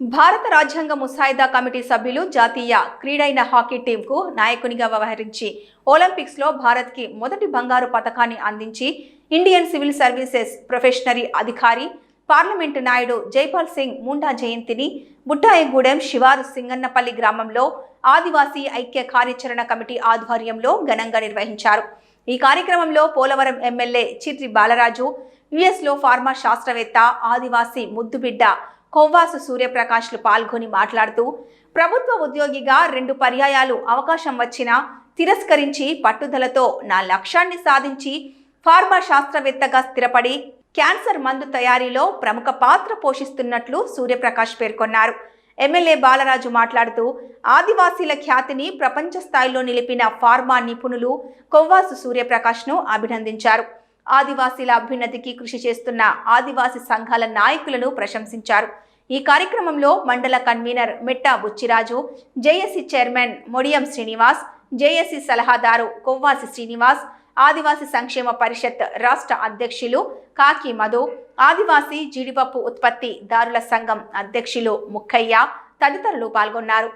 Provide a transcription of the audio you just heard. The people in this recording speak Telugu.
భారత రాజ్యాంగ ముసాయిదా కమిటీ సభ్యులు జాతీయ క్రీడైన హాకీ టీంకు నాయకునిగా వ్యవహరించి ఒలింపిక్స్లో భారత్కి మొదటి బంగారు పథకాన్ని అందించి ఇండియన్ సివిల్ సర్వీసెస్ ప్రొఫెషనరీ అధికారి పార్లమెంటు నాయుడు జైపాల్ సింగ్ ముండా జయంతిని బుట్టాయగూడెం శివారు సింగన్నపల్లి గ్రామంలో ఆదివాసీ ఐక్య కార్యాచరణ కమిటీ ఆధ్వర్యంలో ఘనంగా నిర్వహించారు. ఈ కార్యక్రమంలో పోలవరం ఎమ్మెల్యే చిత్రి బాలరాజు యుఎస్లో ఫార్మా శాస్త్రవేత్త ఆదివాసీ ముద్దుబిడ్డ కొవ్వాసు సూర్యప్రకాష్లు పాల్గొని మాట్లాడుతూ ప్రభుత్వ ఉద్యోగిగా రెండు పర్యాయాలు అవకాశం వచ్చినా తిరస్కరించి పట్టుదలతో నా లక్ష్యాన్ని సాధించి ఫార్మా శాస్త్రవేత్తగా స్థిరపడి క్యాన్సర్ మందు తయారీలో ప్రముఖ పాత్ర పోషిస్తున్నట్లు సూర్యప్రకాష్ పేర్కొన్నారు. ఎమ్మెల్యే బాలరాజు మాట్లాడుతూ ఆదివాసీల ఖ్యాతిని ప్రపంచ స్థాయిలో నిలిపిన ఫార్మా నిపుణులు కొవ్వాసు సూర్యప్రకాష్ను అభినందించారు. ఆదివాసీల అభ్యున్నతికి కృషి చేస్తున్న ఆదివాసీ సంఘాల నాయకులను ప్రశంసించారు. ఈ కార్యక్రమంలో మండల convenor Metta Buchiraju JAC chairman Modiyam Srinivas JAC సలహాదారు కొవ్వాసి శ్రీనివాస్ ఆదివాసీ సంక్షేమ పరిషత్ రాష్ట్ర అధ్యక్షులు కాకి మధు ఆదివాసీ జీడిపప్పు ఉత్పత్తి దారుల సంఘం అధ్యక్షులు ముక్కయ్య తదితరులు పాల్గొన్నారు.